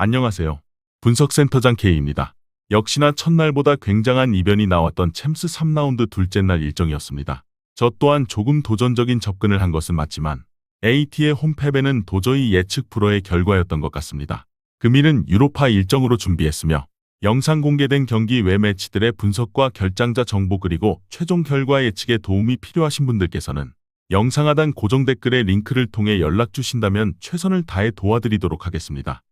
안녕하세요. 분석센터장 K입니다. 역시나 첫날보다 굉장한 이변이 나왔던 챔스 3라운드 둘째 날 일정이었습니다. 저 또한 조금 도전적인 접근을 한 것은 맞지만 AT의 홈패배는 도저히 예측 불허의 결과였던 것 같습니다. 금일은 유로파 일정으로 준비했으며 영상 공개된 경기 외 매치들의 분석과 결장자 정보 그리고 최종 결과 예측에 도움이 필요하신 분들께서는 영상 하단 고정 댓글에 링크를 통해 연락 주신다면 최선을 다해 도와드리도록 하겠습니다.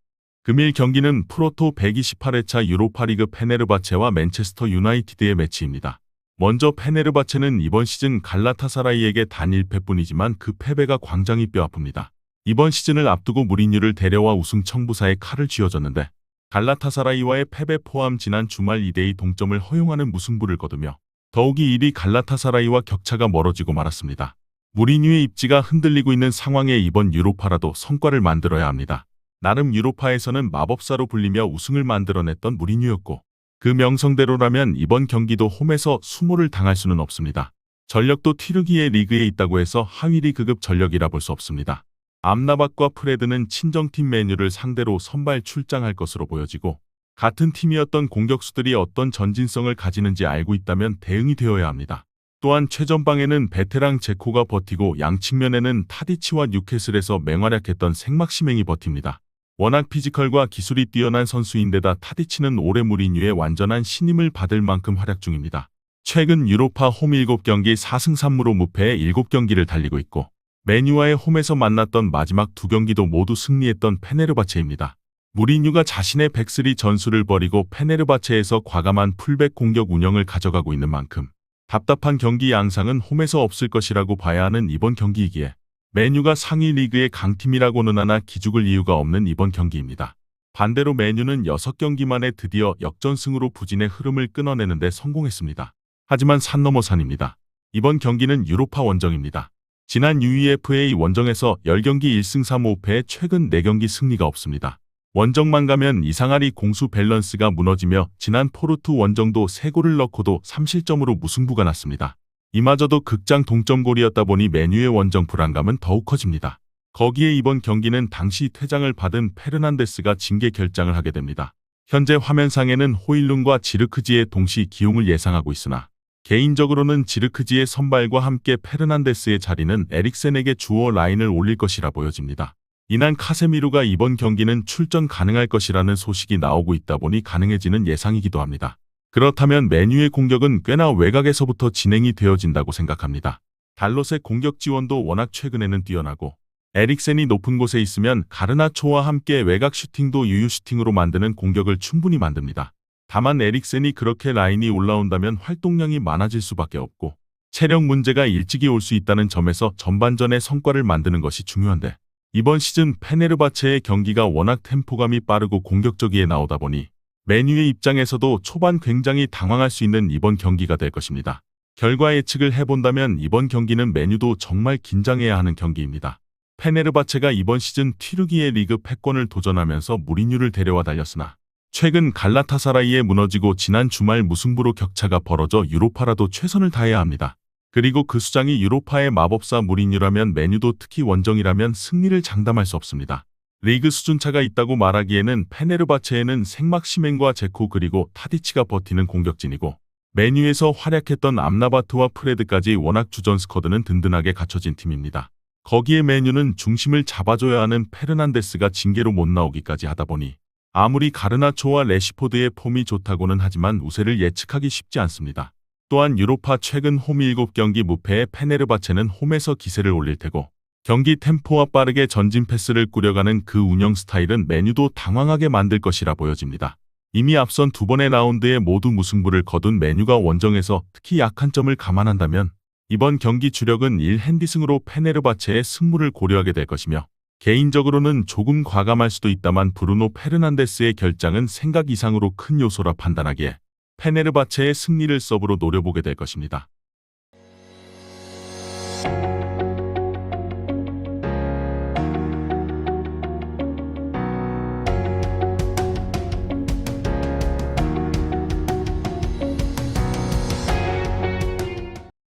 금일 경기는 프로토 128회차 유로파리그 페네르바체와 맨체스터 유나이티드의 매치입니다. 먼저 페네르바체는 이번 시즌 갈라타사라이에게 단 1패뿐이지만 그 패배가 광장이 뼈아픕니다. 이번 시즌을 앞두고 무리뉴를 데려와 우승 청부사에 칼을 쥐어줬는데 갈라타사라이와의 패배 포함 지난 주말 2대2 동점을 허용하는 무승부를 거두며 더욱이 1위 갈라타사라이와 격차가 멀어지고 말았습니다. 무리뉴의 입지가 흔들리고 있는 상황에 이번 유로파라도 성과를 만들어야 합니다. 나름 유로파에서는 마법사로 불리며 우승을 만들어냈던 무리뉴였고 그 명성대로라면 이번 경기도 홈에서 수모를 당할 수는 없습니다. 전력도 튀르기의 리그에 있다고 해서 하위 리그급 전력이라 볼 수 없습니다. 암나박과 프레드는 친정팀 메뉴를 상대로 선발 출장할 것으로 보여지고 같은 팀이었던 공격수들이 어떤 전진성을 가지는지 알고 있다면 대응이 되어야 합니다. 또한 최전방에는 베테랑 제코가 버티고 양측면에는 타디치와 뉴캐슬에서 맹활약했던 생막시맹이 버팁니다. 워낙 피지컬과 기술이 뛰어난 선수인데다 타디치는 올해 무리뉴의 완전한 신임을 받을 만큼 활약 중입니다. 최근 유로파 홈 7경기 4승 3무로 무패에 7경기를 달리고 있고 메뉴와의 홈에서 만났던 마지막 두 경기도 모두 승리했던 페네르바체입니다. 무리뉴가 자신의 백스리 전술을 버리고 페네르바체에서 과감한 풀백 공격 운영을 가져가고 있는 만큼 답답한 경기 양상은 홈에서 없을 것이라고 봐야 하는 이번 경기이기에 메뉴가 상위 리그의 강팀이라고는 하나 기죽을 이유가 없는 이번 경기입니다. 반대로 메뉴는 6경기 만에 드디어 역전승으로 부진의 흐름을 끊어내는데 성공했습니다. 하지만 산 넘어 산입니다. 이번 경기는 유로파 원정입니다. 지난 UEFA 원정에서 10경기 1승 3무패에 최근 4경기 승리가 없습니다. 원정만 가면 이상하리 공수 밸런스가 무너지며 지난 포르투 원정도 3골을 넣고도 3실점으로 무승부가 났습니다. 이마저도 극장 동점골이었다 보니 메뉴의 원정 불안감은 더욱 커집니다. 거기에 이번 경기는 당시 퇴장을 받은 페르난데스가 징계 결장을 하게 됩니다. 현재 화면상에는 호일룬과 지르크지의 동시 기용을 예상하고 있으나 개인적으로는 지르크지의 선발과 함께 페르난데스의 자리는 에릭센에게 주어 라인을 올릴 것이라 보여집니다. 이난 카세미루가 이번 경기는 출전 가능할 것이라는 소식이 나오고 있다 보니 가능해지는 예상이기도 합니다. 그렇다면 메뉴의 공격은 꽤나 외곽에서부터 진행이 되어진다고 생각합니다. 달롯의 공격 지원도 워낙 최근에는 뛰어나고 에릭센이 높은 곳에 있으면 가르나초와 함께 외곽 슈팅도 유유 슈팅으로 만드는 공격을 충분히 만듭니다. 다만 에릭센이 그렇게 라인이 올라온다면 활동량이 많아질 수밖에 없고 체력 문제가 일찍이 올 수 있다는 점에서 전반전의 성과를 만드는 것이 중요한데 이번 시즌 페네르바체의 경기가 워낙 템포감이 빠르고 공격적이에 나오다 보니 메뉴의 입장에서도 초반 굉장히 당황할 수 있는 이번 경기가 될 것입니다. 결과 예측을 해본다면 이번 경기는 메뉴도 정말 긴장해야 하는 경기입니다. 페네르바체가 이번 시즌 튀르기의 리그 패권을 도전하면서 무리뉴를 데려와 달렸으나 최근 갈라타사라이에 무너지고 지난 주말 무승부로 격차가 벌어져 유로파라도 최선을 다해야 합니다. 그리고 그 수장이 유로파의 마법사 무리뉴라면 메뉴도 특히 원정이라면 승리를 장담할 수 없습니다. 리그 수준차가 있다고 말하기에는 페네르바체에는 생막시맹과 제코 그리고 타디치가 버티는 공격진이고 메뉴에서 활약했던 암나바트와 프레드까지 워낙 주전 스쿼드는 든든하게 갖춰진 팀입니다. 거기에 메뉴는 중심을 잡아줘야 하는 페르난데스가 징계로 못 나오기까지 하다 보니 아무리 가르나초와 레시포드의 폼이 좋다고는 하지만 우세를 예측하기 쉽지 않습니다. 또한 유로파 최근 홈 7경기 무패의 페네르바체는 홈에서 기세를 올릴 테고 경기 템포와 빠르게 전진 패스를 꾸려가는 그 운영 스타일은 메뉴도 당황하게 만들 것이라 보여집니다. 이미 앞선 두 번의 라운드에 모두 무승부를 거둔 메뉴가 원정에서 특히 약한 점을 감안한다면 이번 경기 주력은 1핸디승으로 페네르바체의 승무를 고려하게 될 것이며 개인적으로는 조금 과감할 수도 있다만 브루노 페르난데스의 결장은 생각 이상으로 큰 요소라 판단하기에 페네르바체의 승리를 서브로 노려보게 될 것입니다.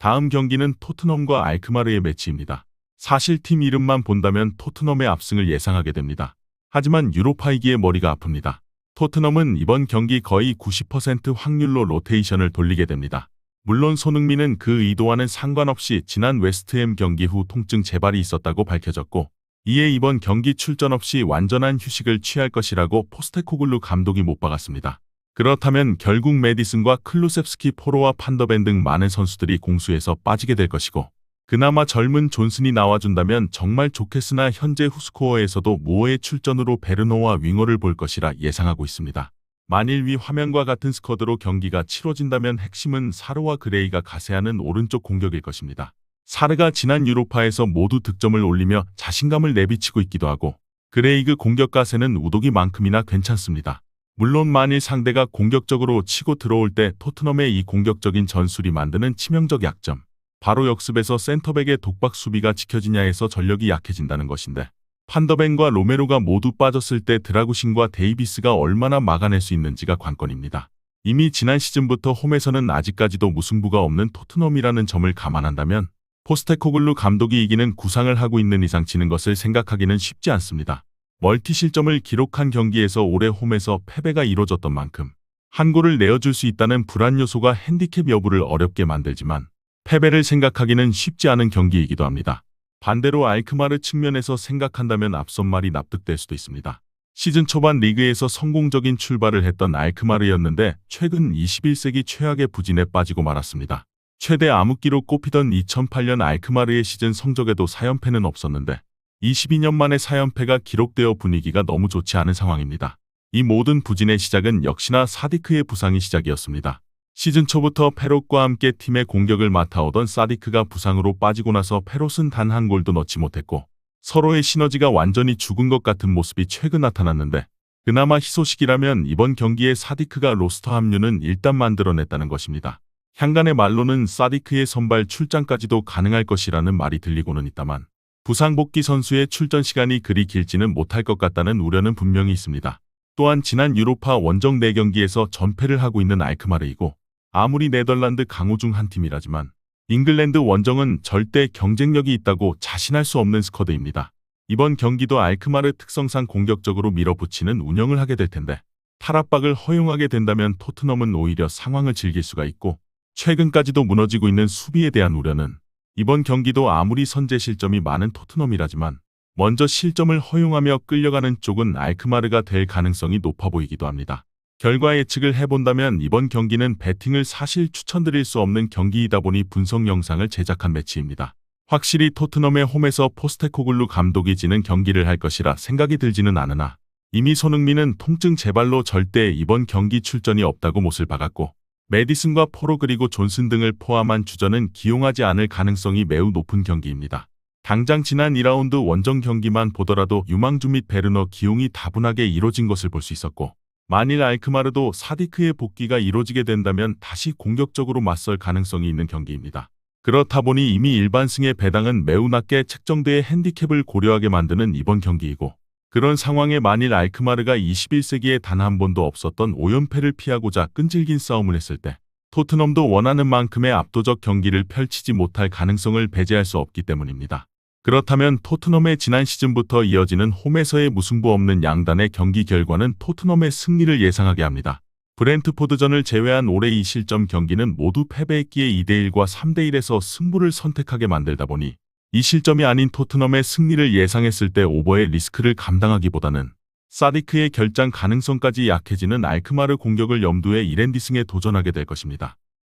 다음 경기는 토트넘과 알크마르의 매치입니다. 사실 팀 이름만 본다면 토트넘의 압승을 예상하게 됩니다. 하지만 유로파이기에 머리가 아픕니다. 토트넘은 이번 경기 거의 90% 확률로 로테이션을 돌리게 됩니다. 물론 손흥민은 그 의도와는 상관없이 지난 웨스트햄 경기 후 통증 재발이 있었다고 밝혀졌고 이에 이번 경기 출전 없이 완전한 휴식을 취할 것이라고 포스테코글루 감독이 못 박았습니다. 그렇다면 결국 메디슨과 클루셉스키 포로와 판더벤 등 많은 선수들이 공수에서 빠지게 될 것이고 그나마 젊은 존슨이 나와준다면 정말 좋겠으나 현재 후스코어에서도 모어의 출전으로 베르노와 윙어를 볼 것이라 예상하고 있습니다. 만일 위 화면과 같은 스쿼드로 경기가 치러진다면 핵심은 사르와 그레이가 가세하는 오른쪽 공격일 것입니다. 사르가 지난 유로파에서 모두 득점을 올리며 자신감을 내비치고 있기도 하고 그레이그 공격 가세는 우독이만큼이나 괜찮습니다. 물론 만일 상대가 공격적으로 치고 들어올 때 토트넘의 이 공격적인 전술이 만드는 치명적 약점 바로 역습에서 센터백의 독박 수비가 지켜지냐에서 전력이 약해진다는 것인데 판더벤과 로메로가 모두 빠졌을 때 드라구신과 데이비스가 얼마나 막아낼 수 있는지가 관건입니다. 이미 지난 시즌부터 홈에서는 아직까지도 무승부가 없는 토트넘이라는 점을 감안한다면 포스테코글루 감독이 이기는 구상을 하고 있는 이상 지는 것을 생각하기는 쉽지 않습니다. 멀티 실점을 기록한 경기에서 올해 홈에서 패배가 이뤄졌던 만큼 한 골을 내어줄 수 있다는 불안 요소가 핸디캡 여부를 어렵게 만들지만 패배를 생각하기는 쉽지 않은 경기이기도 합니다. 반대로 알크마르 측면에서 생각한다면 앞선 말이 납득될 수도 있습니다. 시즌 초반 리그에서 성공적인 출발을 했던 알크마르였는데 최근 21세기 최악의 부진에 빠지고 말았습니다. 최대 암흑기로 꼽히던 2008년 알크마르의 시즌 성적에도 4연패는 없었는데 22년 만에 4연패가 기록되어 분위기가 너무 좋지 않은 상황입니다. 이 모든 부진의 시작은 역시나 사디크의 부상이 시작이었습니다. 시즌 초부터 페롯과 함께 팀의 공격을 맡아오던 사디크가 부상으로 빠지고 나서 페롯은 단 한 골도 넣지 못했고 서로의 시너지가 완전히 죽은 것 같은 모습이 최근 나타났는데 그나마 희소식이라면 이번 경기에 사디크가 로스터 합류는 일단 만들어냈다는 것입니다. 향간의 말로는 사디크의 선발 출장까지도 가능할 것이라는 말이 들리고는 있다만 부상 복귀 선수의 출전 시간이 그리 길지는 못할 것 같다는 우려는 분명히 있습니다. 또한 지난 유로파 원정 4경기에서 전패를 하고 있는 알크마르이고 아무리 네덜란드 강호 중 한 팀이라지만 잉글랜드 원정은 절대 경쟁력이 있다고 자신할 수 없는 스쿼드입니다. 이번 경기도 알크마르 특성상 공격적으로 밀어붙이는 운영을 하게 될 텐데 탈압박을 허용하게 된다면 토트넘은 오히려 상황을 즐길 수가 있고 최근까지도 무너지고 있는 수비에 대한 우려는 이번 경기도 아무리 선제 실점이 많은 토트넘이라지만 먼저 실점을 허용하며 끌려가는 쪽은 알크마르가 될 가능성이 높아 보이기도 합니다. 결과 예측을 해본다면 이번 경기는 배팅을 사실 추천드릴 수 없는 경기이다 보니 분석 영상을 제작한 매치입니다. 확실히 토트넘의 홈에서 포스테코글루 감독이 지는 경기를 할 것이라 생각이 들지는 않으나 이미 손흥민은 통증 재발로 절대 이번 경기 출전이 없다고 못을 박았고 메디슨과 포로 그리고 존슨 등을 포함한 주전은 기용하지 않을 가능성이 매우 높은 경기입니다. 당장 지난 2라운드 원정 경기만 보더라도 유망주 및 베르너 기용이 다분하게 이뤄진 것을 볼 수 있었고 만일 알크마르도 사디크의 복귀가 이뤄지게 된다면 다시 공격적으로 맞설 가능성이 있는 경기입니다. 그렇다 보니 이미 일반승의 배당은 매우 낮게 책정돼 핸디캡을 고려하게 만드는 이번 경기이고 그런 상황에 만일 알크마르가 21세기에 단 한 번도 없었던 5연패를 피하고자 끈질긴 싸움을 했을 때 토트넘도 원하는 만큼의 압도적 경기를 펼치지 못할 가능성을 배제할 수 없기 때문입니다. 그렇다면 토트넘의 지난 시즌부터 이어지는 홈에서의 무승부 없는 양단의 경기 결과는 토트넘의 승리를 예상하게 합니다. 브렌트포드전을 제외한 올해 이 실점 경기는 모두 패배했기에 2대1과 3대1에서 승부를 선택하게 만들다 보니 이 실점이 아닌 토트넘의 승리를 예상했을 때 오버의 리스크를 감당하기보다는 사디크의 결장 가능성까지 약해지는 알크마르 공격을 염두에 이랜디승에 도전하게 될 것입니다.